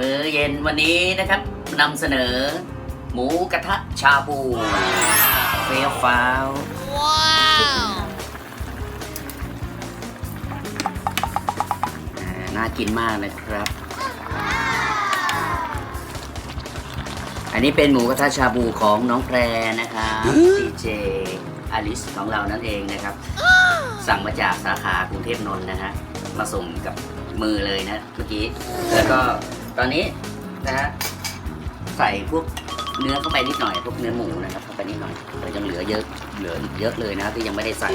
มื้อเย็นวันนี้นะครับนำเสนอ หมูกระทะชาบูเฟี้ยวฟ้าวอ่าน่ากินมากนะครับ อันนี้เป็นหมูกระทะชาบูของน้องแพรนะครับดีเจอลิสของเรานั่นเองนะครับ สั่งมาจากสาขากรุงเทพนนท์นะฮะมาส่งกับมือเลยนะเมื่อกี้ แล้วก็ ตอนนี้นะฮะใส่พวกเนื้อเข้าไปนิดหน่อย พวกเนื้อหมูนะครับเข้าไปนิดหน่อยแต่ยังเหลือเยอะเหลืออีกเยอะเลยนะที่ยังไม่ได้ใส่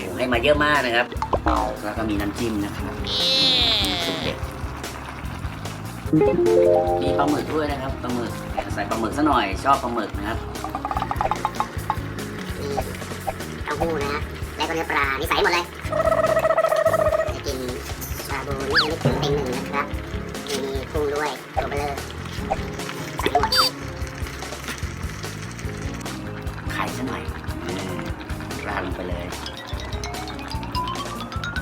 โอ้ให้มาเยอะมากนะครับแล้วก็มีน้ำจิ้มนะครับสุดเด็ดมีปลาหมึกด้วยนะครับปลาหมึกใส่ปลาหมึกซะหน่อย ชอบปลาหมึกนะครับเต้าหู้นะฮะแล้วก็เนื้อปลานี่ใส่หมดเลยจะกินชาบูนี่นึกถึงเป็นหนึ่งนะครับมี กุ้งด้วยตัวเบลอใส่หมดไข่ซะหน่อยเออราดลงไปเลย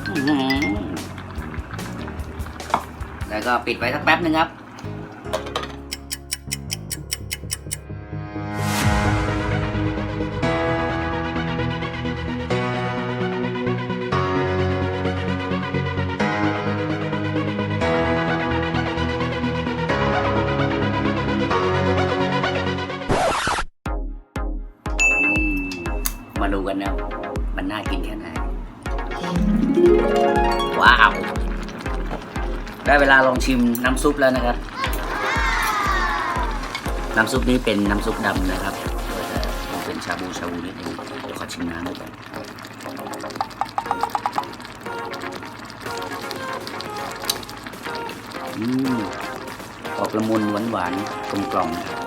อื้อหือแล้วก็ปิดไว้สักแป๊บหนึ่งครับ มาดูกันนะมันน่ากินแค่ไหน ว้าว ได้เวลาลองชิมน้ำซุปแล้วนะครับ น้ำซุปนี้เป็นน้ำซุปดำนะครับมันเป็นชาบูชาบูนิดนึงเดี๋ยวขอชิมน้ำด้วยกันอืมออกละมุนหวานหวานๆกลมกล่อมๆครับ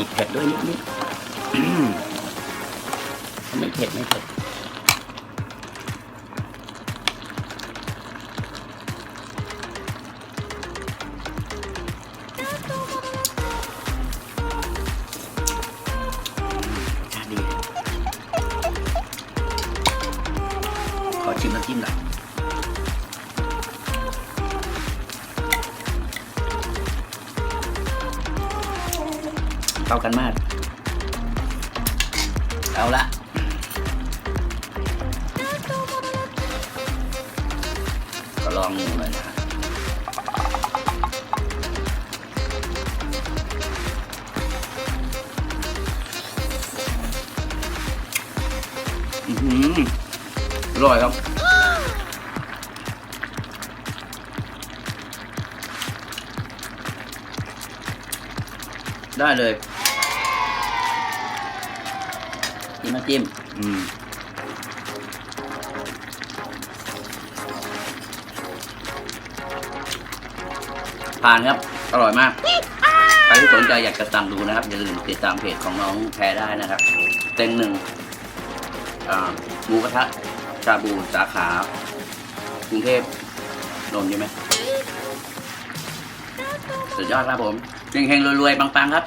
ติดเผ็ดด้วยนิดนิดไม่เผ็ดไม่เผ็ดชาดีขอชิมน้ำจิ้มหน่อย เข้ากันมาก เอาละก็ลองหมูหน่อยนะอื้อหือร่อยครับได้เลย จิ้ มน้ำจิ้มอืมผ่านครับ อร่อยมาก ใครที่สนใจอยากจะสั่งดูนะครับ อย่าลืมติดตามเพจของน้องแพรได้นะครับ เต็งหนึ่งอ่าหมูกระทะชาบูสาขากรุงเทพนนท์ใช่ไหมสุดยอดครับผมเฮงๆรวยๆปังๆครับ